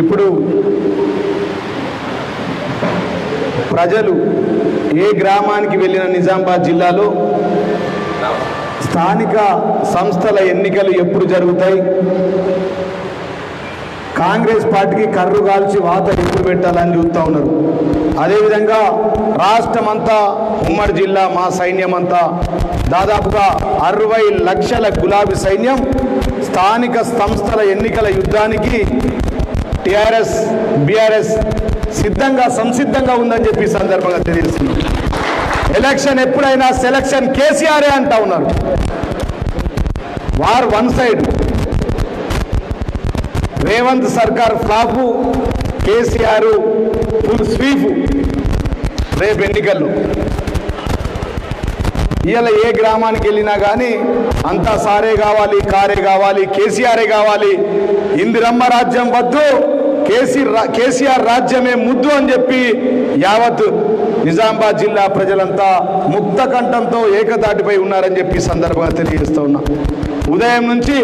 ఇప్పుడు ప్రజలు ఏ గ్రామానికి వెళ్ళిన నిజామాబాద్ జిల్లాలో స్థానిక సంస్థల ఎన్నికలు ఎప్పుడు జరుగుతాయి? కాంగ్రెస్ పార్టీకి కర్రు కాల్చి వాత ఎప్పుడు పెట్టాలని చూస్తూ ఉన్నారు. అదేవిధంగా రాష్ట్రం అంతా ఉమ్మడి జిల్లా మా సైన్యం అంతా దాదాపుగా అరవై లక్షల గులాబీ సైన్యం స్థానిక సంస్థల ఎన్నికల యుద్ధానికి టిఆర్ఎస్ బీఆర్ఎస్ సిద్ధంగా సంసిద్ధంగా ఉందని చెప్పి సందర్భంగా తెలియజేస్తున్నాం. ఎలక్షన్ ఎప్పుడైనా సెలక్షన్ కేసీఆరే అంటా ఉన్నారు. War one side. రేవంత్ సర్కార్ ఫ్లాపు కేసీఆర్ ఫుల్ స్వీఫ్ రేపు ఎన్నికల్లో ఇవాళ ఏ గ్రామానికి వెళ్ళినా కానీ అంతా సారే కావాలి కారే కావాలి కేసీఆరే కావాలి. ఇందిరమ్మ రాజ్యం వద్దు కేసీ కేసీఆర్ రాజ్యమే ముద్దు అని చెప్పి యావత్ నిజామాబాద్ జిల్లా ప్రజలంతా ముక్త కంఠంతో ఏకతాటిపై ఉన్నారని చెప్పి సందర్భంగా తెలియజేస్తూ ఉన్నా. ఉదయం నుంచి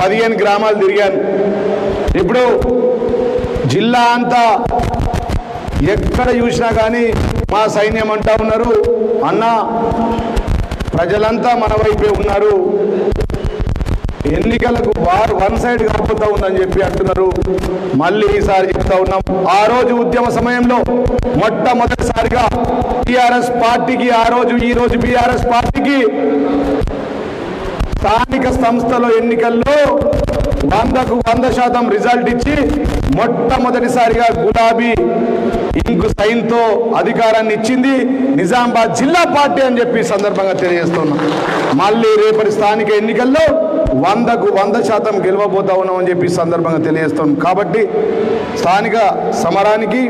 పదిహేను గ్రామాలు తిరిగాను. ఇప్పుడు జిల్లా అంతా ఎక్కడ చూసినా కానీ మా సైన్యం అంటా ఉన్నారు. అన్నా ప్రజలంతా మన వైపే ఉన్నారు. ఎన్నికలకు వారు వన్ సైడ్ కాకపోతా ఉందని చెప్పి అంటున్నారు. మళ్ళీ ఈసారి చెప్తా ఉన్నాం. ఆ రోజు ఉద్యమ సమయంలో మొట్టమొదటిసారిగా టిఆర్ఎస్ పార్టీకి ఆ రోజు ఈ రోజు బీఆర్ఎస్ పార్టీకి స్థానిక సంస్థల ఎన్నికల్లో వందకు వంద శాతం రిజల్ట్ ఇచ్చి మొట్టమొదటిసారిగా గులాబీ ఇంకు సైన్తో అధికారాన్ని ఇచ్చింది నిజామాబాద్ జిల్లా పార్టీ అని చెప్పి సందర్భంగా తెలియజేస్తున్నాం. మళ్ళీ రేపటి స్థానిక ఎన్నికల్లో వందకు వంద శాతం గెలవబోతా ఉన్నామని చెప్పి సందర్భంగా తెలియజేస్తున్నాం. కాబట్టి స్థానిక సమరానికి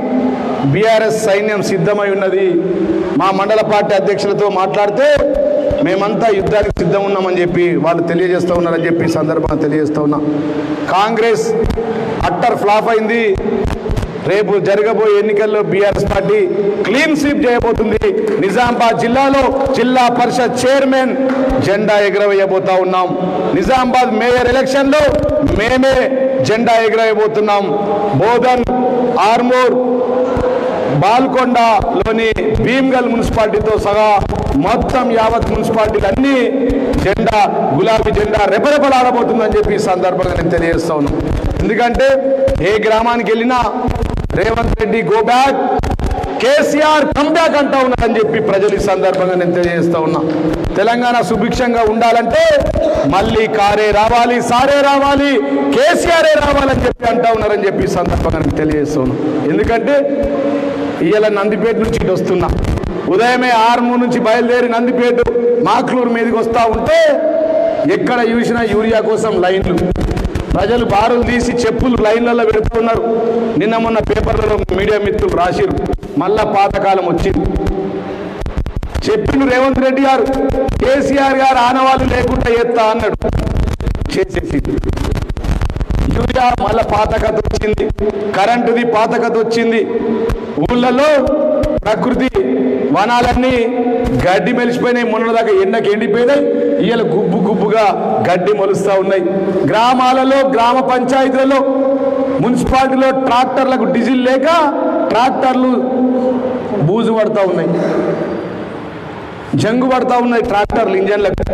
బీఆర్ఎస్ సైన్యం సిద్ధమై ఉన్నది. మా మండల పార్టీ అధ్యక్షులతో మాట్లాడితే మేమంతా యుద్ధానికి సిద్ధం ఉన్నామని చెప్పి వాళ్ళు తెలియజేస్తూ ఉన్నారని చెప్పి సందర్భంగా తెలియజేస్తూ ఉన్నా. కాంగ్రెస్ అట్టర్ ఫ్లాప్ అయింది. రేపు జరగబోయే ఎన్నికల్లో బీఆర్ఎస్ పార్టీ క్లీన్ స్వీప్ చేయబోతుంది. నిజామాబాద్ జిల్లాలో జిల్లా పరిషత్ చైర్మన్ జెండా ఎగరవేయబోతా ఉన్నాం. నిజామాబాద్ మేయర్ ఎలక్షన్లో మేమే జెండా ఎగరవేయబోతున్నాం. బోధన్ ఆర్మూర్ బాల్కొండలోని భీమ్గల్ మున్సిపాలిటీతో సహా మొత్తం యావత్ మున్సిపాలిటీలు అన్ని జెండా గులాబీ జెండా రెపరెపలాడబోతుందని చెప్పి ఈ సందర్భంగా నేను తెలియజేస్తా ఉన్నాను ఎందుకంటే ఏ గ్రామానికి వెళ్ళినా Revanth Reddy go back KCR comeback అంటా ఉన్నారని చెప్పి ప్రజలు ఈ సందర్భంగా నేను తెలియజేస్తా ఉన్నా. తెలంగాణ సుభిక్షంగా ఉండాలంటే మళ్ళీ కారే రావాలి సారే రావాలి కేసీఆరే రావాలని చెప్పి అంటా ఉన్నారని చెప్పి ఈ సందర్భంగా నేను తెలియజేస్తా ఉన్నా. ఎందుకంటే ఇవాళ నందిపేట నుంచి ఇటు వస్తున్నా. ఉదయమే ఆర్మూర్ నుంచి బయలుదేరి నందిపేట మాక్లూరు మీదకి వస్తా ఉంటే ఎక్కడ చూసినా యూరియా కోసం లైన్లు. ప్రజలు బారులు తీసి చెప్పులు లైన్లలో పెడుతున్నారు. నిన్న మొన్న పేపర్లలో మీడియా మిత్రులు రాసిరు మళ్ళా పాతకాలం వచ్చింది. చెప్పిండు రేవంత్ రెడ్డి గారు కేసీఆర్ గారు ఆనవాళ్ళు లేకుండా ఎత్తా అన్నాడు. చేసేసి యూరియా మళ్ళా పాత కథ వచ్చింది కరెంటుది పాత కథ వచ్చింది ఊళ్ళలో ప్రకృతి వనాలన్నీ గడ్డి మెలిసిపోయినాయి. మొన్నదాకా ఎండకి ఎండిపోయినాయి. ఇవాళ గుబ్బు గుబ్బుగా గడ్డి మొలుస్తూ ఉన్నాయి. గ్రామాలలో గ్రామ పంచాయతీలలో మున్సిపాలిటీలో ట్రాక్టర్లకు డీజిల్ లేక ట్రాక్టర్లు బూజు పడతా ఉన్నాయి. జంగు పడతా ఉన్నాయి ట్రాక్టర్లు ఇంజన్లకు.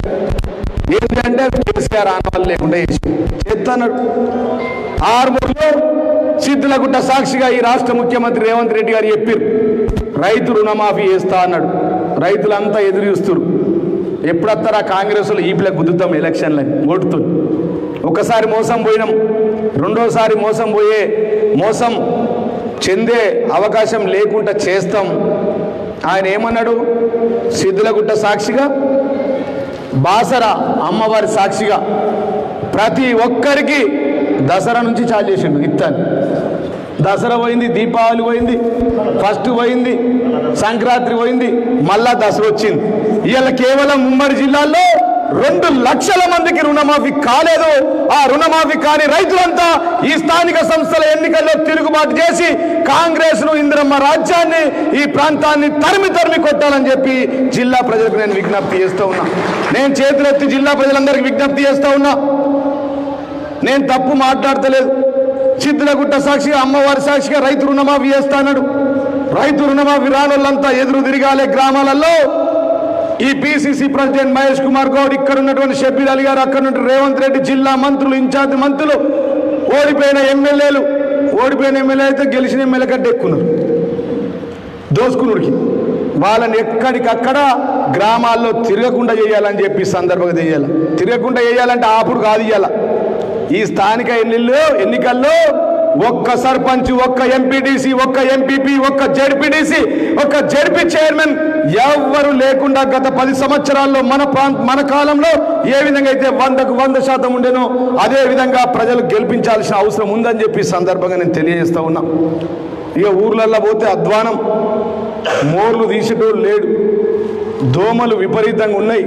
ఏంటంటే కేసీఆర్ ఆనవాళ్ళు లేకుండా చేసి చేస్తున్నాడు ఆర్మూర్లో సిద్ధులగుట్ట సాక్షిగా ఈ రాష్ట్ర ముఖ్యమంత్రి రేవంత్ రెడ్డి గారు చెప్పారు రైతు రుణమాఫీ చేస్తా అన్నాడు. రైతులంతా ఎదురు చూస్తున్నారు ఎప్పుడత్తారా కాంగ్రెస్లో ఈపిల గుద్దుతాం ఎలక్షన్లని ఓటుతుంది ఒకసారి మోసం పోయినాం. రెండోసారి మోసం పోయే మోసం చెందే అవకాశం లేకుండా చేస్తాం. ఆయన ఏమన్నాడు? సిద్ధులగుట్ట సాక్షిగా బాసర అమ్మవారి సాక్షిగా ప్రతి ఒక్కరికి దసరా నుంచి చాలు చేసిండు ఇత్తాన్ని దసరా పోయింది దీపావళి పోయింది ఫస్ట్ పోయింది సంక్రాంతి పోయింది మళ్ళా దసరా వచ్చింది. ఇవాళ కేవలం ఉమ్మడి జిల్లాలో రెండు లక్షల మందికి రుణమాఫీ కాలేదు. ఆ రుణమాఫీ కాని రైతులంతా ఈ స్థానిక సంస్థల ఎన్నికల్లో తిరుగుబాటు చేసి కాంగ్రెస్ను ఇందిరమ్మ రాజ్యాన్ని ఈ ప్రాంతాన్ని తరిమి తరిమి కొట్టాలని చెప్పి జిల్లా ప్రజలకు నేను విజ్ఞప్తి చేస్తూ ఉన్నా. నేను చేతులెత్తి జిల్లా ప్రజలందరికీ విజ్ఞప్తి చేస్తూ ఉన్నా. నేను తప్పు మాట్లాడతలేదు. చిద్దులగుట్ట సాక్షిగా అమ్మవారి సాక్షిగా రైతు రుణమాఫీ చేస్తానడు రైతు రుణమాఫీ రానోళ్ళంతా ఎదురు తిరగాలే గ్రామాలలో. ఈ పిసిసి ప్రెసిడెంట్ మహేష్ కుమార్ గౌడ్ ఇక్కడ ఉన్నటువంటి షబీర్ అలీ గారు అక్కడ నుండి రేవంత్ రెడ్డి జిల్లా మంత్రులు ఇన్ఛార్జ్ మంత్రులు ఓడిపోయిన ఎమ్మెల్యేలు ఓడిపోయిన ఎమ్మెల్యే అయితే గెలిచిన ఎమ్మెల్యే కంటే ఎక్కున్నారు దోసుకునుడికి వాళ్ళని ఎక్కడికక్కడ గ్రామాల్లో తిరగకుండా చేయాలని చెప్పి సందర్భంగా చేయాలి తిరగకుండా చేయాలంటే ఆపుడు కాదు ఇయ్యాల. ఈ స్థానిక ఎన్నిళ్ళు ఎన్నికల్లో ఒక్క సర్పంచ్ ఒక్క ఎంపీటీసీ ఒక్క ఎంపీపీ ఒక్క జడ్పీటీసీ ఒక్క జడ్పీ చైర్మన్ ఎవ్వరు లేకుండా గత పది సంవత్సరాల్లో మన ప్రాంత మన కాలంలో ఏ విధంగా అయితే వందకు వంద శాతం ఉండేనో అదే విధంగా ప్రజలు గెలిపించాల్సిన అవసరం ఉందని చెప్పి సందర్భంగా నేను తెలియజేస్తా ఉన్నా. ఇక ఊర్లల్లో పోతే అధ్వానం మోర్లు తీసేటోడు లేడు. దోమలు విపరీతంగా ఉన్నాయి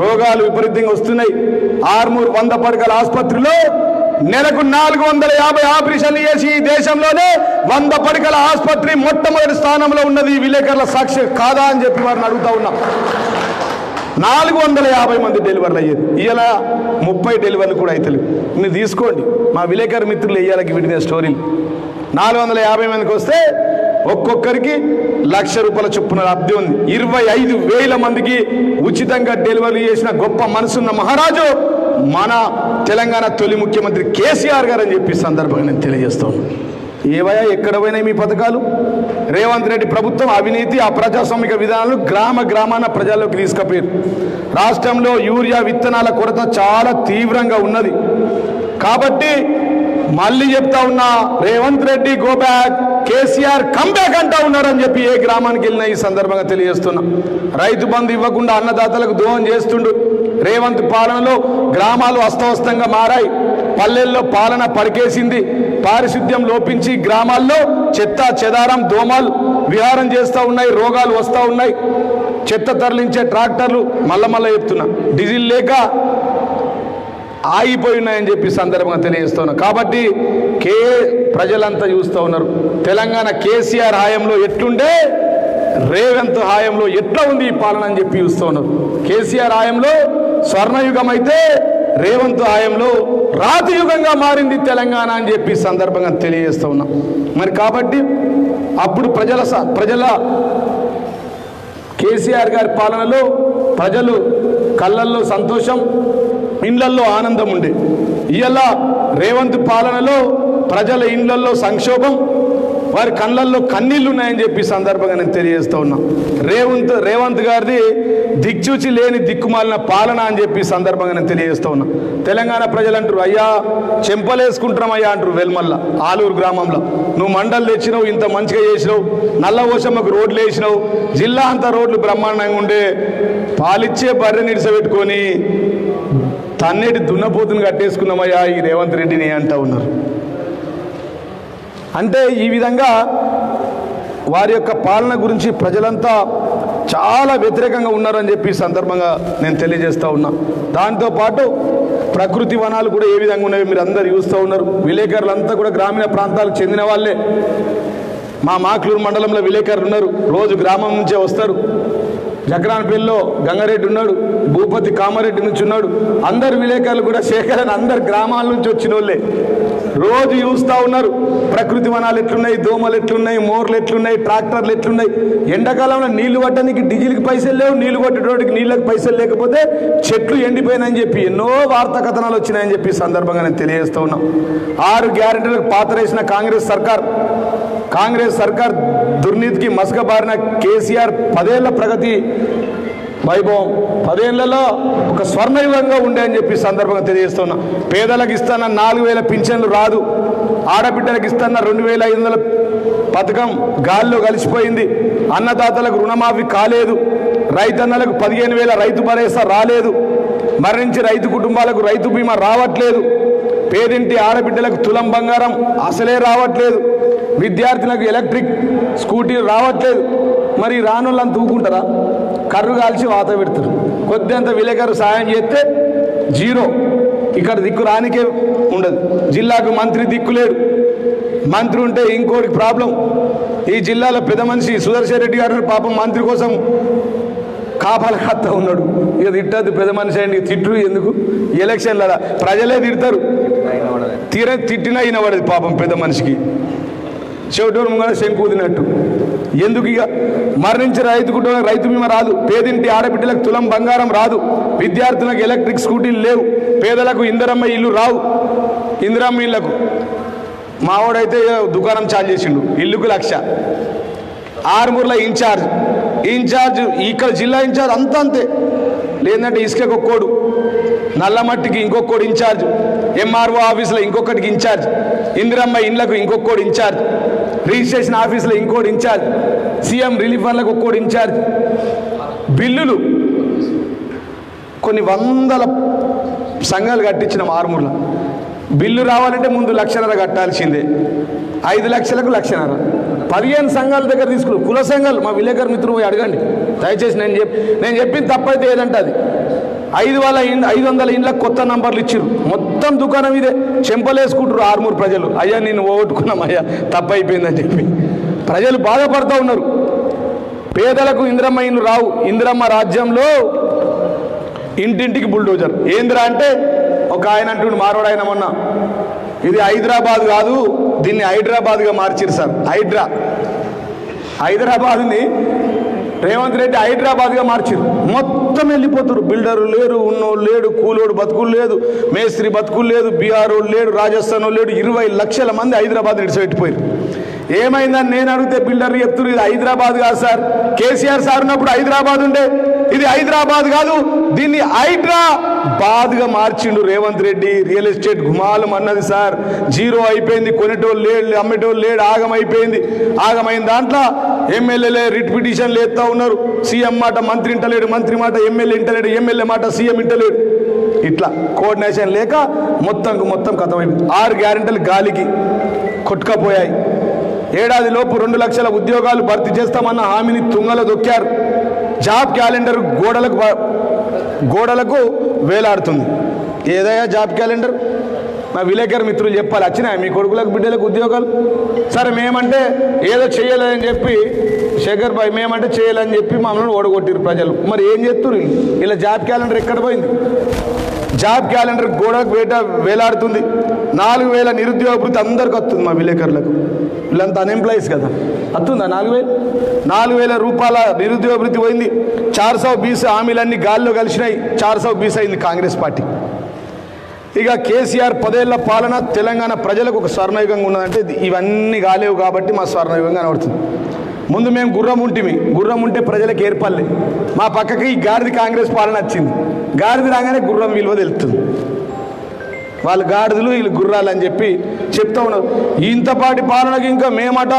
రోగాలు విపరీతంగా వస్తున్నాయి. ఆర్మూర్ వంద పడకల ఆసుపత్రిలో నెలకు నాలుగు వందల యాభై ఆపరేషన్లు చేసి ఈ దేశంలోనే వంద పడకల ఆసుపత్రి మొట్టమొదటి స్థానంలో ఉన్నది విలేకరుల సాక్షి కాదా అని చెప్పి వారిని అడుగుతా ఉన్నాం. నాలుగు వందల యాభై మంది డెలివర్లు అయ్యేది. ఇవాళ ముప్పై డెలివర్లు కూడా అవుతలేవు మీరు తీసుకోండి. మా విలేకరు మిత్రులు ఇయ్యాలకి విడిన స్టోరీలు. నాలుగు వందల యాభై మందికి వస్తే ఒక్కొక్కరికి లక్ష రూపాయల చొప్పున లబ్ధి ఉంది. ఇరవై ఐదు వేల మందికి ఉచితంగా డెలివరీ చేసిన గొప్ప మనసున్న మహారాజు మన తెలంగాణ తొలి ముఖ్యమంత్రి కేసీఆర్ గారు అని చెప్పి సందర్భంగా నేను తెలియజేస్తాను ఏవయా ఎక్కడ పోయినాయి మీ పథకాలు? రేవంత్ రెడ్డి ప్రభుత్వం అవినీతి ఆ ప్రజాస్వామిక విధానాలు గ్రామ గ్రామాన ప్రజల్లోకి తీసుకుపోయారు. రాష్ట్రంలో యూరియా విత్తనాల కొరత చాలా తీవ్రంగా ఉన్నది. కాబట్టి మళ్ళీ చెప్తా ఉన్నా Revanth Reddy go back KCR comeback అంటా ఉన్నారని చెప్పి ఏ గ్రామానికి వెళ్ళినా ఈ సందర్భంగా తెలియజేస్తున్నా. రైతు బంధు ఇవ్వకుండా అన్నదాతలకు దోహం చేస్తుండు. రేవంత్ పాలనలో గ్రామాలు అస్తవస్తంగా మారాయి. పల్లెల్లో పాలన పడికేసింది. పారిశుద్ధ్యం లోపించి గ్రామాల్లో చెత్త చెదారం దోమలు విహారం చేస్తూ ఉన్నాయి రోగాలు వస్తూ ఉన్నాయి. చెత్త తరలించే ట్రాక్టర్లు మల్లమల్ల మల్ల చెప్తున్నా డీజిల్ లేక ఆగిపోయి ఉన్నాయని చెప్పి సందర్భంగా తెలియజేస్తున్నా. కాబట్టి కే ప్రజలంతా చూస్తూ ఉన్నారు. తెలంగాణ కేసీఆర్ హాయంలో ఎట్లుండే? రేవంత్ హాయంలో ఎట్లా ఉంది ఈ పాలన అని చెప్పి చూస్తూ ఉన్నారు కేసీఆర్ హాయంలో స్వర్ణయుగం అయితే రేవంత్ హాయంలో రాతి యుగంగా మారింది తెలంగాణ అని చెప్పి సందర్భంగా తెలియజేస్తూ ఉన్నాం. మరి కాబట్టి అప్పుడు ప్రజల స- ప్రజల కేసీఆర్ గారి పాలనలో ప్రజలు కళ్ళల్లో సంతోషం ఇండ్లల్లో ఆనందం ఉండే. ఇవాళ రేవంత్ పాలనలో ప్రజల ఇండ్లల్లో సంక్షోభం వారి కళ్ళల్లో కన్నీళ్ళు ఉన్నాయని చెప్పి సందర్భంగా నేను తెలియజేస్తూ ఉన్నా. రేవంత్ రేవంత్ గారిది దిక్చూచి లేని దిక్కుమాలిన పాలన అని చెప్పి సందర్భంగా నేను తెలియజేస్తూ ఉన్నా. తెలంగాణ ప్రజలు అంటారు అయ్యా చెంపలేసుకుంటున్నాం అయ్యా అంటారు వెల్మల్ల ఆలూరు గ్రామంలో. నువ్వు మండలు తెచ్చినావు ఇంత మంచిగా చేసినావు నల్ల ఓషమ్మకు రోడ్లు వేసినావు జిల్లా అంతా రోడ్లు బ్రహ్మాండంగా ఉండే పాలిచ్చే బర్రె నిడిసబెట్టుకొని తన్నేటి దున్నపోతుని కట్టేసుకున్నామయ్యా ఈ రేవంత్ రెడ్డిని అంటా ఉన్నారు. అంటే ఈ విధంగా వారి యొక్క పాలన గురించి ప్రజలంతా చాలా వ్యతిరేకంగా ఉన్నారని చెప్పి సందర్భంగా నేను తెలియజేస్తూ ఉన్నా. దాంతోపాటు ప్రకృతి వనాలు కూడా ఏ విధంగా ఉన్నాయో మీరు అందరు చూస్తూ ఉన్నారు. విలేకరులంతా కూడా గ్రామీణ ప్రాంతాలకు చెందిన వాళ్ళే. మా మాక్లూరు మండలంలో విలేకరులు ఉన్నారు. రోజు గ్రామం నుంచే వస్తారు. జక్రాన్పల్లిలో గంగారెడ్డి ఉన్నాడు. భూపతి కామారెడ్డి నుంచి ఉన్నాడు. అందరు విలేకరులు కూడా శేఖరన్ అందరు గ్రామాల నుంచి వచ్చిన వాళ్ళే రోజు చూస్తూ ఉన్నారు. ప్రకృతి వనాలు ఎట్లున్నాయి దోమలు ఎట్లున్నాయి మోర్లు ఎట్లున్నాయి ట్రాక్టర్లు ఎట్లున్నాయి. ఎండాకాలంలో నీళ్ళు పట్టడానికి డీజిల్కి పైసలు లేవు నీళ్ళు కొట్టడానికి నీళ్ళకి పైసలు లేకపోతే చెట్లు ఎండిపోయినాయని చెప్పి ఎన్నో వార్తా కథనాలు వచ్చినాయని చెప్పి సందర్భంగా నేను తెలియజేస్తూ ఉన్నాం. ఆరు గ్యారెంటీలకు పాతరేసిన కాంగ్రెస్ సర్కార్ కాంగ్రెస్ సర్కార్ దుర్నీతికి మసకబారిన కేసీఆర్ పదేళ్ళ ప్రగతి వైభవం. పదేళ్ళలో ఒక స్వర్ణయుగంగా ఉండే అని చెప్పి సందర్భంగా తెలియజేస్తున్నా. పేదలకు ఇస్తున్న నాలుగు వేల పింఛన్లు రాదు. ఆడబిడ్డలకు ఇస్తున్న రెండు వేల ఐదు వందల పథకం గాల్లో కలిసిపోయింది. అన్నదాతలకు రుణమాఫీ కాలేదు. రైతన్నలకు పదిహేను వేల రైతు భరోసా రాలేదు. మరణించి రైతు కుటుంబాలకు రైతు బీమా రావట్లేదు. పేదింటి ఆడబిడ్డలకు తులం బంగారం అసలే రావట్లేదు. విద్యార్థులకు ఎలక్ట్రిక్ స్కూటీలు రావట్లేదు. మరి రానుళ్ళని తూకుంటారా? కర్రు కాల్చి వాత పెడతారు. కొద్దింత విలేకరు సాయం చేస్తే జీరో. ఇక్కడ దిక్కు రానికే ఉండదు. జిల్లాకు మంత్రి దిక్కు లేడు. మంత్రి ఉంటే ఇంకోటి ప్రాబ్లం. ఈ జిల్లాలో పెద్ద మనిషి సుదర్శన్ రెడ్డి గారు పాపం మంత్రి కోసం కాపాల కత్త ఉన్నాడు. ఇక తిట్టద్దు పెద్ద మనిషి అయ్యండి. తిట్టు ఎందుకు? ఎలక్షన్ల ప్రజలే తిడతారు. తీర తిట్టినా వినబడదు పాపం పెద్ద మనిషికి. చెవిటోడు ముంగడ శంకుదినట్టు ఎందుకు ఇక? మరణించిన రైతు కుటుంబం రైతు బీమా రాదు. పేదింటి ఆడబిడ్డలకు తులం బంగారం రాదు. విద్యార్థులకు ఎలక్ట్రిక్ స్కూటీలు లేవు. పేదలకు ఇందిరమ్మ ఇల్లు రావు. ఇందిరమ్మ ఇళ్ళకు. మావాడైతే దుకాణం ఛార్జ్ చేసిండు. ఇల్లుకు లక్ష. ఆరుమూరుల ఇన్ఛార్జ్. ఇన్ఛార్జ్ ఇక్కడ జిల్లా ఇన్ఛార్జ్ అంత అంతే. లేదంటే ఇసుకకు ఒక్కోడు నల్లమట్టికి ఇంకొకడు ఇన్ఛార్జ్. ఎంఆర్ఓ ఆఫీసులో ఇంకొకటికి ఇన్ఛార్జ్. ఇందిరమ్మ ఇండ్లకు ఇంకొకడు ఇన్ఛార్జ్. రిజిస్ట్రేషన్ ఆఫీసులో ఇంకోటి ఇన్ఛార్జ్ సీఎం రిలీఫ్ ఫండ్లకు ఒక్కోటి ఇన్ఛార్జ్. బిల్లులు కొన్ని వందల సంఘాలు కట్టించిన ఆరుమూరులో బిల్లు రావాలంటే ముందు లక్షన్నర కట్టాల్సిందే. ఐదు లక్షలకు లక్షన్నర. పదిహేను సంఘాల దగ్గర తీసుకుని కుల సంఘాలు. మా విలేకరు మిత్రులు పోయి అడగండి. దయచేసి నేను చెప్ నేను చెప్పింది తప్పైతే ఏదంటే అది. ఐదు వేల ఐదు వందల ఇండ్ల కొత్త నంబర్లు ఇచ్చారు మొత్తం దుకాణం ఇదే. చెంపలేసుకుంటారు ఆరుమూరు ప్రజలు. అయ్యా నేను ఓగొట్టుకున్నాం అయ్యా. తప్పైపోయిందని చెప్పి. ప్రజలు బాధపడుతూ ఉన్నారు. పేదలకు ఇందిరమ్మ ఇండ్లు రావు. ఇందిరమ్మ రాజ్యంలో ఇంటింటికి బుల్డోజర్. ఏందిరా అంటే ఒక ఆయన అంటుండు మారోడు ఆయన మొన్న ఇది హైదరాబాద్ కాదు దీన్ని హైదరాబాద్గా మార్చిరు సార్. హైడ్రా. హైదరాబాద్ని రేవంత్ రెడ్డి హైదరాబాద్గా మార్చారు. మొత్తం వెళ్ళిపోతారు. బిల్డరు లేరు ఉన్నోడు లేడు కూలోడు బతుకులు లేదు మేస్త్రి బతుకులు లేదు బీహార్ లేడు రాజస్థాన్ లేడు ఇరవై లక్షల మంది హైదరాబాద్ ఇడిచిపెట్టిపోయారు ఏమైందని నేను అడిగితే బిల్డర్ చెప్తున్నారు ఇది హైదరాబాద్ కాదు సార్. కేసీఆర్ సార్ ఉన్నప్పుడు హైదరాబాద్ ఉండే ఇది హైదరాబాద్ కాదు దీన్ని హైదరాబాద్గా మార్చిండు రేవంత్ రెడ్డి రియల్ ఎస్టేట్ గుమాలం అన్నది సార్. జీరో అయిపోయింది కొనేటోళ్ళు లేడు అమ్మేటోళ్ళు లేడు ఆగం అయిపోయింది ఆగమైన దాంట్లో ఎమ్మెల్యేలే రిట్ పిటిషన్లు ఎత్తా ఉన్నారు. సీఎం మాట మంత్రి ఇంటలేడు మంత్రి మాట ఎమ్మెల్యే ఇంటలేడు ఎమ్మెల్యే మాట సీఎం ఇంటలేడు. ఇట్లా కోఆర్డినేషన్ లేక మొత్తం మొత్తం కథమైంది. ఆరు గ్యారెంటీలు గాలికి కొట్టుకపోయాయి. ఏడాదిలోపు రెండు లక్షల ఉద్యోగాలు భర్తీ చేస్తామన్న హామీని తుంగలో దొక్కారు. జాబ్ క్యాలెండర్ గోడలకు గోడలకు వేలాడుతుంది. ఏదయ్యా జాబ్ క్యాలెండర్? మా విలేకరు మిత్రులు చెప్పాలి వచ్చినాయి మీ కొడుకులకు బిడ్డలకు ఉద్యోగాలు? సరే మేమంటే ఏదో చేయలేదని చెప్పి శేఖర్ భాయ్ మేమంటే చేయాలని చెప్పి మమ్మల్ని ఓడగొట్టిరు ప్రజలు. మరి ఏం చేస్తున్నారు ఇలా జాబ్ క్యాలెండర్ ఎక్కడ పోయింది? జాబ్ క్యాలెండర్ గోడకు వేట వేలాడుతుంది. నాలుగు వేల నిరుద్యోగ వృత్తి అందరికి వస్తుంది మా విలేకరులకు. వీళ్ళంతా అన్ఎంప్లాయీస్ కదా. వస్తుందా నాలుగు వేలు నాలుగు వేల రూపాయల నిరుద్యోగ వృత్తి పోయింది. చార్ సౌ బీస్ హామీలన్నీ గాల్లో కలిసినాయి. చార్ సౌ బీస్ అయింది కాంగ్రెస్ పార్టీ. ఇక కేసీఆర్ పదేళ్ళ పాలన తెలంగాణ ప్రజలకు ఒక స్వర్ణయుగంగా ఉన్నదంటే ఇవన్నీ కాలేవు కాబట్టి మా స్వర్ణయుగంగా కనబడుతుంది ముందు మేము గుర్రం ఉంటిమి. గుర్రం ఉంటే ప్రజలకు ఏర్పడలే. మా పక్కకి ఈ గాడిది కాంగ్రెస్ పాలన వచ్చింది. గాడిది రాగానే గుర్రం విలువ తెలుస్తుంది. వాళ్ళు గాడిదలు వీళ్ళు గుర్రాలు అని చెప్పి చెప్తా ఉన్నారు. ఇంతపాటి పాలనకి ఇంకా మేమట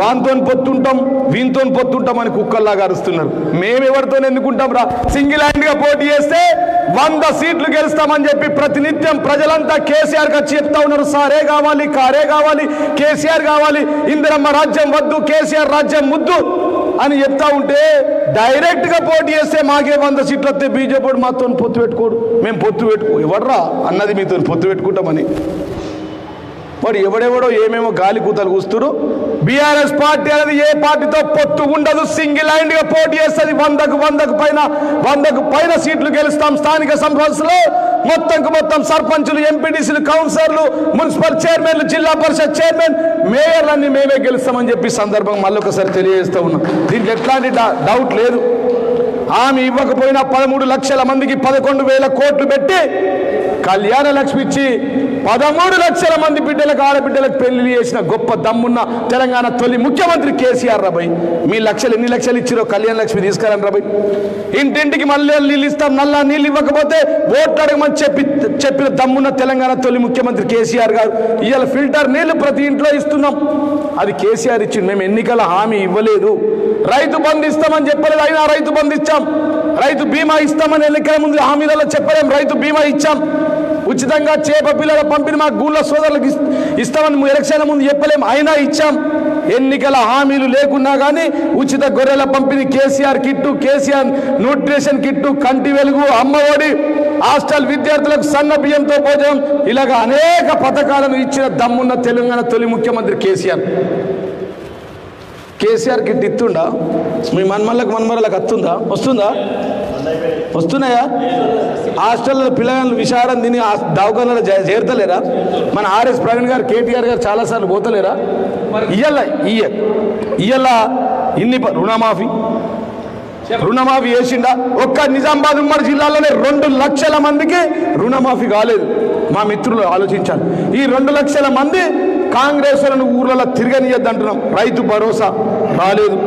వాంతో పొత్తుంటాం వీంతో పొత్తుంటాం అని కుక్కల్లాగా అరుస్తున్నారు. మేము ఎందుకుంటాం రా? సింగిల్ హ్యాండ్గా పోటీ చేస్తే వంద సీట్లు గెలుస్తామని చెప్పి ప్రతినిత్యం ప్రజలంతా కేసీఆర్ వచ్చి చెప్తా ఉన్నారు. సారే కావాలి కారే కావాలి కేసీఆర్ కావాలి ఇందిరమ్మ రాజ్యం వద్దు కేసీఆర్ రాజ్యం ముద్దు అని చెప్తా ఉంటే డైరెక్ట్గా పోటీ చేస్తే మాకే వంద సీట్లు వస్తే బీజేపీ మాతో పొత్తు పెట్టుకోడు. మేము పొత్తు పెట్టుకో ఎవడరా? అన్నది మీతో పొత్తు పెట్టుకుంటామని. వాడు ఎవడెవడో ఏమేమో గాలి కూతలు కూస్తురు. బీఆర్ఎస్ పార్టీ అనేది ఏ పార్టీతో పొత్తు ఉండదు. సింగిల్ హ్యాండ్గా పోటీ చేస్తుంది. వందకు వందకు పైన వందకు పైన సీట్లు గెలుస్తాం స్థానిక సంస్థలో మొత్తంకు మొత్తం సర్పంచులు ఎంపీటీసీలు కౌన్సిలర్లు మున్సిపల్ చైర్మన్లు జిల్లా పరిషత్ చైర్మన్ మేయర్లన్నీ మేమే గెలుస్తామని చెప్పి సందర్భం మళ్ళొకసారి తెలియజేస్తూ ఉన్నాం. దీనికి ఎట్లాంటి డౌట్ లేదు. ఆమె ఇవ్వకపోయినా పదమూడు లక్షల మందికి పదకొండు వేల కోట్లు పెట్టి కళ్యాణ లక్ష్మి ఇచ్చి పదమూడు లక్షల మంది బిడ్డలకు ఆడబిడ్డలకు పెళ్ళి చేసిన గొప్ప దమ్మున్న తెలంగాణ తొలి ముఖ్యమంత్రి కేసీఆర్ రబై మీ లక్షలు ఎన్ని లక్షలు ఇచ్చిరో కళ్యాణ లక్ష్మి తీసుకురండి రాబాయ్ ఇంటింటికి మళ్ళీ నీళ్ళు ఇస్తాం నల్లా నీళ్ళు ఇవ్వకపోతే ఓట్లు అడగమని చెప్పి చెప్పిన దమ్మున్న తెలంగాణ తొలి ముఖ్యమంత్రి కేసీఆర్ గారు ఇవాళ ఫిల్టర్ నీళ్ళు ప్రతి ఇంట్లో ఇస్తున్నాం. అది కేసీఆర్ ఇచ్చింది మేము ఎన్నికల హామీ ఇవ్వలేదు. రైతు బంధు ఇస్తామని చెప్పలేదు అయినా రైతు బంధు ఇచ్చాం రైతు బీమా ఇస్తామని ఎన్నికల ముందు హామీలలో చెప్పలేం. రైతు బీమా ఇచ్చాం. ఉచితంగా చేప పిల్లల పంపిణీ మా గూళ్ళ సోదరులకు ఇస్తామని ఎలక్షన్ ముందు చెప్పలేం. అయినా ఇచ్చాం. ఎన్నికల హామీలు లేకున్నా కానీ ఉచిత గొర్రెల పంపిణీ KCR kit KCR nutrition kit కంటి వెలుగు అమ్మఒడి హాస్టల్ విద్యార్థులకు సన్న బియ్యంతో భోజనం ఇలాగ అనేక పథకాలను ఇచ్చిన దమ్మున్న తెలంగాణ తొలి ముఖ్యమంత్రి కేసీఆర్. కేసీఆర్ కిట్ ఇస్తుండా మీ మన్మల్లకు మన్మరలకు వస్తుందా వస్తుందా? వస్తున్నాయా? హాస్టల్లో పిల్లలు విషారం తిని దవాఖానాలు దవాఖానలో చేరతలేరా? మన ఆర్ఎస్ ప్రవీణ్ గారు కేటీఆర్ గారు చాలాసార్లు పోతలేరా? ఇయ్యాల ఇయ్య. ఇయ్యాల ఇన్ని రుణమాఫీ. రుణమాఫీ చేసిండా? ఒక్క నిజామాబాద్ ఉమ్మడి జిల్లాలోనే రెండు లక్షల మందికి రుణమాఫీ కాలేదు. మా మిత్రులు ఆలోచించాలి. ఈ రెండు లక్షల మంది కాంగ్రెస్లను ఊర్లలో తిరగనియద్దు అంటున్నాం రైతు భరోసా రాలేదు.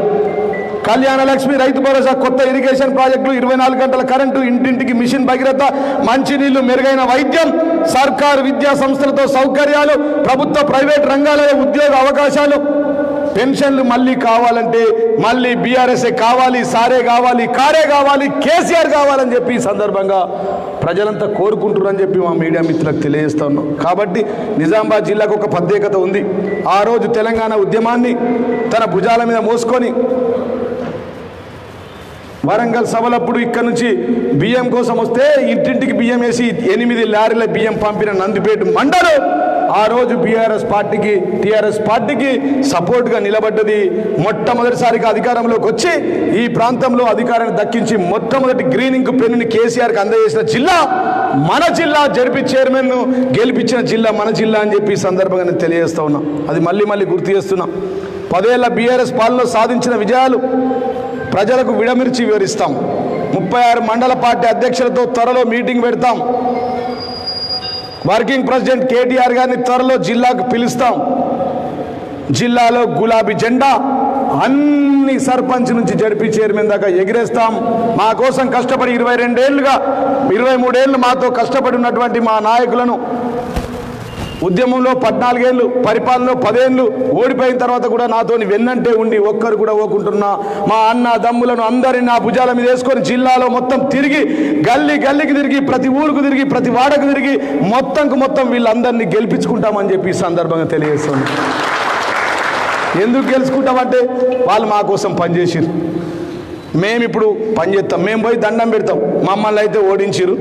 కళ్యాణ లక్ష్మి రైతు భరోసా కొత్త ఇరిగేషన్ ప్రాజెక్టులు ఇరవై నాలుగు గంటల కరెంటు ఇంటింటికి మిషన్ భగీరథ మంచినీళ్ళు మెరుగైన వైద్యం సర్కారు విద్యా సంస్థలతో సౌకర్యాలు ప్రభుత్వ ప్రైవేట్ రంగాలలో ఉద్యోగ అవకాశాలు. పెన్షన్లు మళ్ళీ కావాలంటే మళ్ళీ బీఆర్ఎస్ఏ కావాలి సారే కావాలి కారే కావాలి కేసీఆర్ కావాలని చెప్పి ఈ సందర్భంగా ప్రజలంతా కోరుకుంటున్నారని చెప్పి మా మీడియా మిత్రులకు తెలియజేస్తా ఉన్నాం కాబట్టి నిజామాబాద్ జిల్లాకు ఒక ప్రత్యేకత ఉంది. ఆ రోజు తెలంగాణ ఉద్యమాన్ని తన భుజాల మీద మోసుకొని వరంగల్ సభలప్పుడు ఇక్కడ నుంచి బియ్యం కోసం వస్తే ఇంటింటికి బియ్యం వేసి ఎనిమిది లారీల బియ్యం పంపిన నందిపేట మండలం ఆ రోజు బీఆర్ఎస్ పార్టీకి టీఆర్ఎస్ పార్టీకి సపోర్ట్గా నిలబడ్డది మొట్టమొదటిసారిగా అధికారంలోకి వచ్చి ఈ ప్రాంతంలో అధికారాన్ని దక్కించి మొట్టమొదటి గ్రీనింగ్ పెన్నుని కేసీఆర్కి అందజేసిన జిల్లా మన జిల్లా జడిపి చైర్మన్ను గెలిపించిన జిల్లా మన జిల్లా అని చెప్పి సందర్భంగా నేను తెలియజేస్తా ఉన్నా. అది మళ్ళీ మళ్ళీ గుర్తు చేస్తున్నా. పదేళ్ళ బీఆర్ఎస్ పాలనలో సాధించిన విజయాలు ప్రజలకు విడమిర్చి వివరిస్తాం. ముప్పై ఆరు మండల పార్టీ అధ్యక్షులతో త్వరలో మీటింగ్ పెడతాం. వర్కింగ్ ప్రెసిడెంట్ కేటీఆర్ గారిని త్వరలో జిల్లాకు పిలుస్తాం. జిల్లాలో గులాబీ జెండా అన్ని సర్పంచ్ నుంచి జడిపి చైర్మన్ దాకా ఎగిరేస్తాం. మా కోసం కష్టపడి ఇరవై రెండేళ్ళుగా ఇరవై మూడేళ్ళు మాతో కష్టపడి ఉన్నటువంటి మా నాయకులను ఉద్యమంలో పద్నాలుగేళ్ళు పరిపాలనలో పదేళ్ళు ఓడిపోయిన తర్వాత కూడా నాతోని వెన్నంటే ఉండి ఒక్కరు కూడా ఓకుంటున్నా మా అన్న దమ్ములను అందరిని నా భుజాల మీద వేసుకొని జిల్లాలో మొత్తం తిరిగి గల్లీ గల్లీకి తిరిగి ప్రతి ఊరుకు తిరిగి ప్రతి వాడకు తిరిగి మొత్తంకు మొత్తం వీళ్ళందరినీ గెలిపించుకుంటామని చెప్పి సందర్భంగా తెలియజేస్తుంది ఎందుకు గెలుచుకుంటామంటే వాళ్ళు మా కోసం పనిచేసిరు మేము ఇప్పుడు పని చేస్తాం మేము పోయి దండం పెడతాం. మమ్మల్ని అయితే ఓడించిరు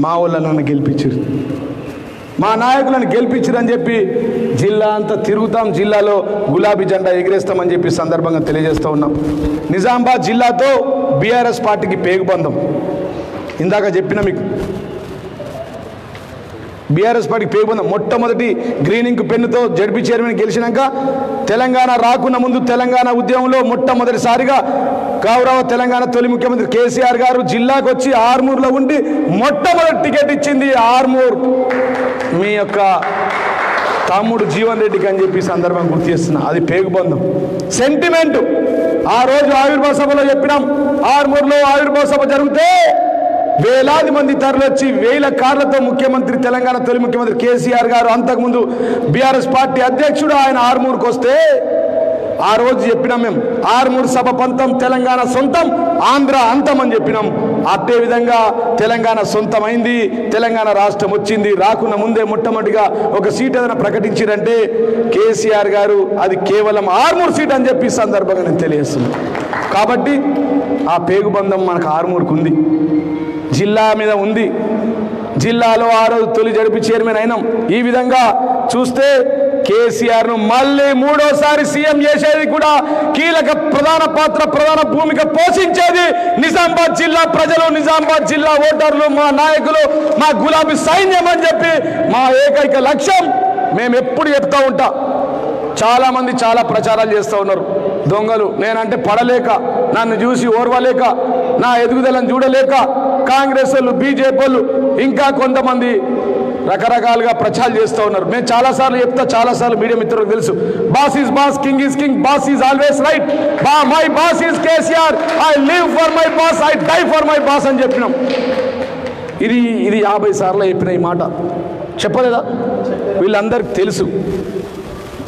మా వాళ్ళను గెలిపించారు మా నాయకులను గెలిపించరని చెప్పి జిల్లా అంతా తిరుగుతాం జిల్లాలో గులాబీ జెండా ఎగిరేస్తామని చెప్పి సందర్భంగా తెలియజేస్తూ ఉన్నాం. నిజామాబాద్ జిల్లాతో బీఆర్ఎస్ పార్టీకి పేగుబంధం. ఇందాక చెప్పిన మీకు. బీఆర్ఎస్ పార్టీకి పేగుబంధం. మొట్టమొదటి గ్రీనింగ్ పెన్నుతో జడ్పీ చైర్మన్ గెలిచినాక తెలంగాణ రాకున్న ముందు తెలంగాణ ఉద్యమంలో మొట్టమొదటిసారిగా గౌరవ తెలంగాణ తొలి ముఖ్యమంత్రి కేసీఆర్ గారు జిల్లాకు వచ్చి ఆర్మూర్లో ఉండి మొట్టమొదటి టికెట్ ఇచ్చింది ఆర్మూర్. మీ యొక్క తమ్ముడు జీవన్ రెడ్డికి అని చెప్పి సందర్భం గుర్తు చేస్తున్నా. అది పేగుబంధం. సెంటిమెంట్ ఆ రోజు ఆవిర్భావ సభలో చెప్పినాం. ఆర్మూర్లో ఆవిర్భావ సభ జరిగితే వేలాది మంది తరలొచ్చి వేల కార్లతో ముఖ్యమంత్రి తెలంగాణ తొలి ముఖ్యమంత్రి కేసీఆర్ గారు అంతకుముందు బీఆర్ఎస్ పార్టీ అధ్యక్షుడు ఆయన ఆరుమూరుకు వస్తే ఆ రోజు చెప్పినాం మేము. ఆరుమూరు సభ పంతం తెలంగాణ సొంతం ఆంధ్ర అంతం అని చెప్పినాం. అదే విధంగా తెలంగాణ సొంతమైంది తెలంగాణ రాష్ట్రం వచ్చింది. రాకున్న ముందే మొట్టమొదటిగా ఒక సీట్ ఏదైనా ప్రకటించారంటే కేసీఆర్ గారు అది కేవలం ఆర్మూర్ సీట్ అని చెప్పి సందర్భంగా నేను తెలియజేస్తున్నాను కాబట్టి ఆ పేగుబంధం మనకు ఆర్మూర్కు ఉంది. జిల్లా మీద ఉంది. జిల్లాలో ఆ రోజు తొలి జడిపి చైర్మన్ అయినాం. ఈ విధంగా చూస్తే కేసీఆర్ను మళ్ళీ మూడోసారి సీఎం చేసేది కూడా కీలక ప్రధాన పాత్ర ప్రధాన భూమిక పోషించేది నిజామాబాద్ జిల్లా ప్రజలు నిజామాబాద్ జిల్లా ఓటర్లు మా నాయకులు మా గులాబీ సైన్యం అని చెప్పి మా ఏకైక లక్ష్యం. మేము ఎప్పుడు చెప్తా ఉంటా. చాలా మంది చాలా ప్రచారాలు చేస్తూ ఉన్నారు. దొంగలు నేనంటే పడలేక నన్ను చూసి ఓర్వలేక నా ఎదుగుదలను చూడలేక కాంగ్రెస్ వాళ్ళు బీజేపీ వాళ్ళు ఇంకా కొంతమంది రకరకాలుగా ప్రచారాలు చేస్తూ ఉన్నారు. మేము చాలాసార్లు చెప్తా చాలాసార్లు మీడియా మిత్రులకు తెలుసు. Boss is boss king is king boss is always right బా my boss is KCR I live for my boss I die for my boss అని చెప్పినాం. ఇది ఇది యాభై సార్లు చెప్పిన ఈ మాట. చెప్పలేదా? వీళ్ళందరికీ తెలుసు.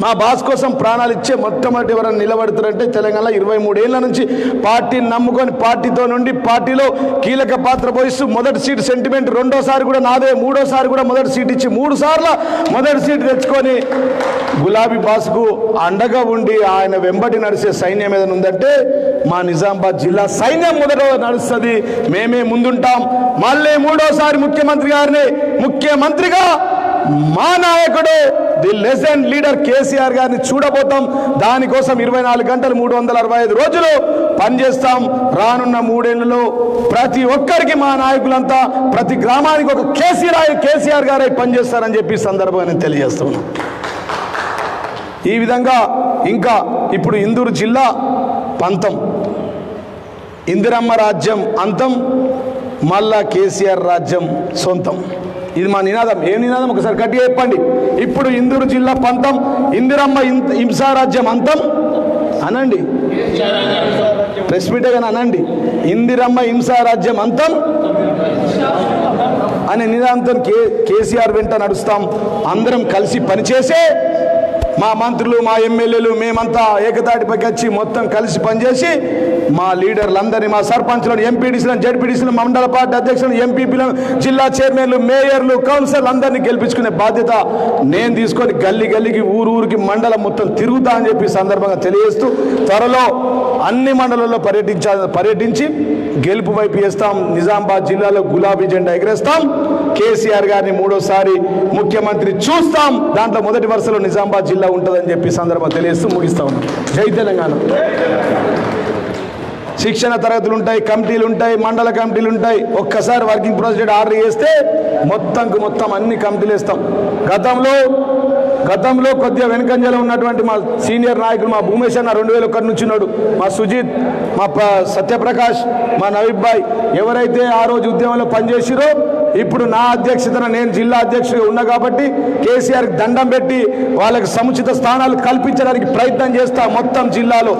మా బాస్ కోసం ప్రాణాలు ఇచ్చే మొట్టమొదటి ఎవరైనా నిలబడుతారంటే తెలంగాణ ఇరవై మూడేళ్ళ నుంచి పార్టీని నమ్ముకొని పార్టీతో నుండి పార్టీలో కీలక పాత్ర పోయిస్తూ మొదటి సీట్ సెంటిమెంట్ రెండోసారి కూడా నాదే మూడోసారి కూడా మొదటి సీట్ ఇచ్చి మూడు సార్లు మొదటి సీటు తెచ్చుకొని గులాబీ బాస్కు అండగా ఉండి ఆయన వెంబడి నడిచే సైన్యం ఏదైనా ఉందంటే మా నిజామాబాద్ జిల్లా సైన్యం మొదట నడుస్తుంది. మేమే ముందుంటాం. మళ్ళీ మూడోసారి ముఖ్యమంత్రి గారిని ముఖ్యమంత్రిగా మా నాయకుడు ది లెజెండ్ లీడర్ కేసీఆర్ గారిని చూడబోతాం. దానికోసం ఇరవై నాలుగు గంటలు మూడు వందల అరవై ఐదు రోజులు పనిచేస్తాం. రానున్న మూడేళ్ళలో ప్రతి ఒక్కరికి మా నాయకులంతా ప్రతి గ్రామానికి ఒక కేసీఆర్ కేసీఆర్ గారే పనిచేస్తారని చెప్పి సందర్భంగా నేను తెలియజేస్తున్నాను. ఈ విధంగా ఇంకా ఇప్పుడు ఇందూరు జిల్లా పంతం. ఇందిరమ్మ రాజ్యం అంతం మళ్ళా కేసీఆర్ రాజ్యం సొంతం. ఇది మా నినాదం. ఏం నినాదం? ఒకసారి గట్టిగా చెప్పండి. ఇప్పుడు ఇందూరు జిల్లా పంతం ఇందిరమ్మ హింసారాజ్యం అంతం? అనండి. ప్రెస్ మీటే కానీ అనండి. ఇందిరమ్మ హింసారాజ్యం అంతం? అనే నినాదంతో కే కేసీఆర్ వెంట నడుస్తాం. అందరం కలిసి పనిచేసే మా మంత్రులు మా ఎమ్మెల్యేలు మేమంతా ఏకతాటిపైకి వచ్చి మొత్తం కలిసి పనిచేసి మా లీడర్లందరినీ మా సర్పంచ్లను ఎంపీడీసీలను జడ్పీడీసీలను మండల పార్టీ అధ్యక్షులను ఎంపీపీలను జిల్లా చైర్మన్లు మేయర్లు కౌన్సిలర్లు అందరినీ గెలిపించుకునే బాధ్యత నేను తీసుకొని గల్లీ గల్లీకి ఊరు ఊరికి మండలం మొత్తం తిరుగుతా అని చెప్పి సందర్భంగా తెలియజేస్తూ త్వరలో అన్ని మండలాల్లో పర్యటించా పర్యటించి గెలుపు వైపు వేస్తాం. నిజామాబాద్ జిల్లాలో గులాబీ జెండా ఎగరేస్తాం. కేసీఆర్ గారిని మూడోసారి ముఖ్యమంత్రి చూస్తాం. దాంట్లో మొదటి వరుసలో నిజామాబాద్ జిల్లా ఉంటుందని చెప్పి సందర్భం తెలియస్తూ తెలియజేస్తూ ముగిస్తా ఉన్నాం. జై తెలంగాణ. శిక్షణ తరగతులు ఉంటాయి కమిటీలు ఉంటాయి మండల కమిటీలు ఉంటాయి. ఒక్కసారి వర్కింగ్ ప్రెసిడెంట్ ఆర్డర్ చేస్తే మొత్తంకు మొత్తం అన్ని కమిటీలు ఇస్తాం గతంలో గతంలో కొద్దిగా వెనుకంజలో ఉన్నటువంటి మా సీనియర్ నాయకులు మా భూమేష్ అన్న రెండు వేల ఒకటి నుంచి ఉన్నాడు. మా సుజిత్ మా సత్యప్రకాష్ మా నవీబ్ ఎవరైతే ఆ రోజు ఉద్యమంలో పనిచేసిరో ఇప్పుడు నా అధ్యక్షతన నేను జిల్లా అధ్యక్షుడిగా ఉన్నా కాబట్టి కేసీఆర్కి దండం పెట్టి వాళ్ళకి సముచిత స్థానాలు కల్పించడానికి ప్రయత్నం చేస్తా మొత్తం జిల్లాలో.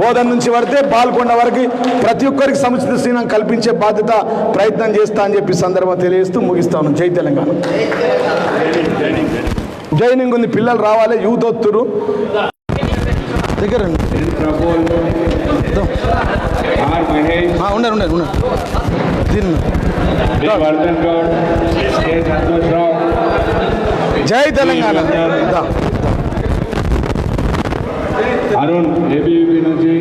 బోధన నుంచి పడితే పాల్గొండ వరకు ప్రతి ఒక్కరికి సముచిత స్థానం కల్పించే బాధ్యత ప్రయత్నం చేస్తా అని చెప్పి సందర్భం తెలియజేస్తూ ముగిస్తాను జై తెలంగాణ. జైనింగ్ ఉంది పిల్లలు రావాలి యూత్ వస్తురు దగ్గర ఉన్నారు ఉన్నారు జై తెలంగాణ. అరుణ్ ఏబీవీ నుంచి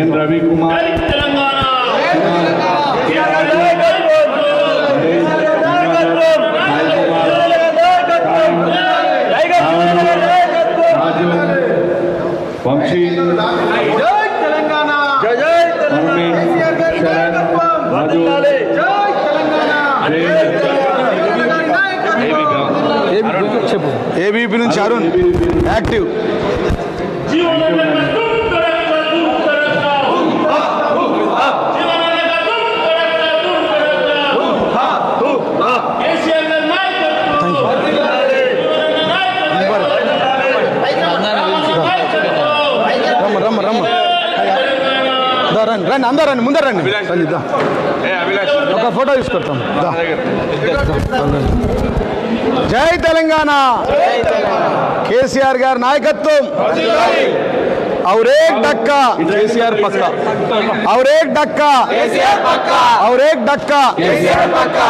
ఎన్ రవికుమార్. అందరు రండి ముందర రండి రండి దా. ఒక ఫోటో తీసుకొస్తాం దా. జై తెలంగాణ కేసీఆర్ గారి నాయకత్వం और एक डक्का केसीआर पक्का और एक डक्का केसीआर पक्का और एक डक्का केसीआर पक्का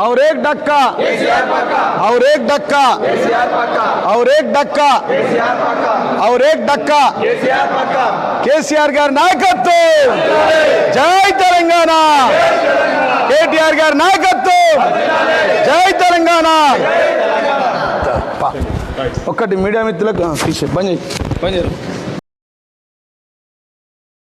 और एक डक्का केसीआर पक्का और एक डक्का केसीआर पक्का और एक डक्का केसीआर पक्का और एक डक्का केसीआर पक्का కేసీఆర్ గారి నాయకత్వం. జై తెలంగాణ. కేటీఆర్ గారి నాయకత్వం. జై తెలంగాణ. ఒక్కటి మీడియా మిత్రులకు ఆ, తీసే బంద్ చేయి. పని చేయరు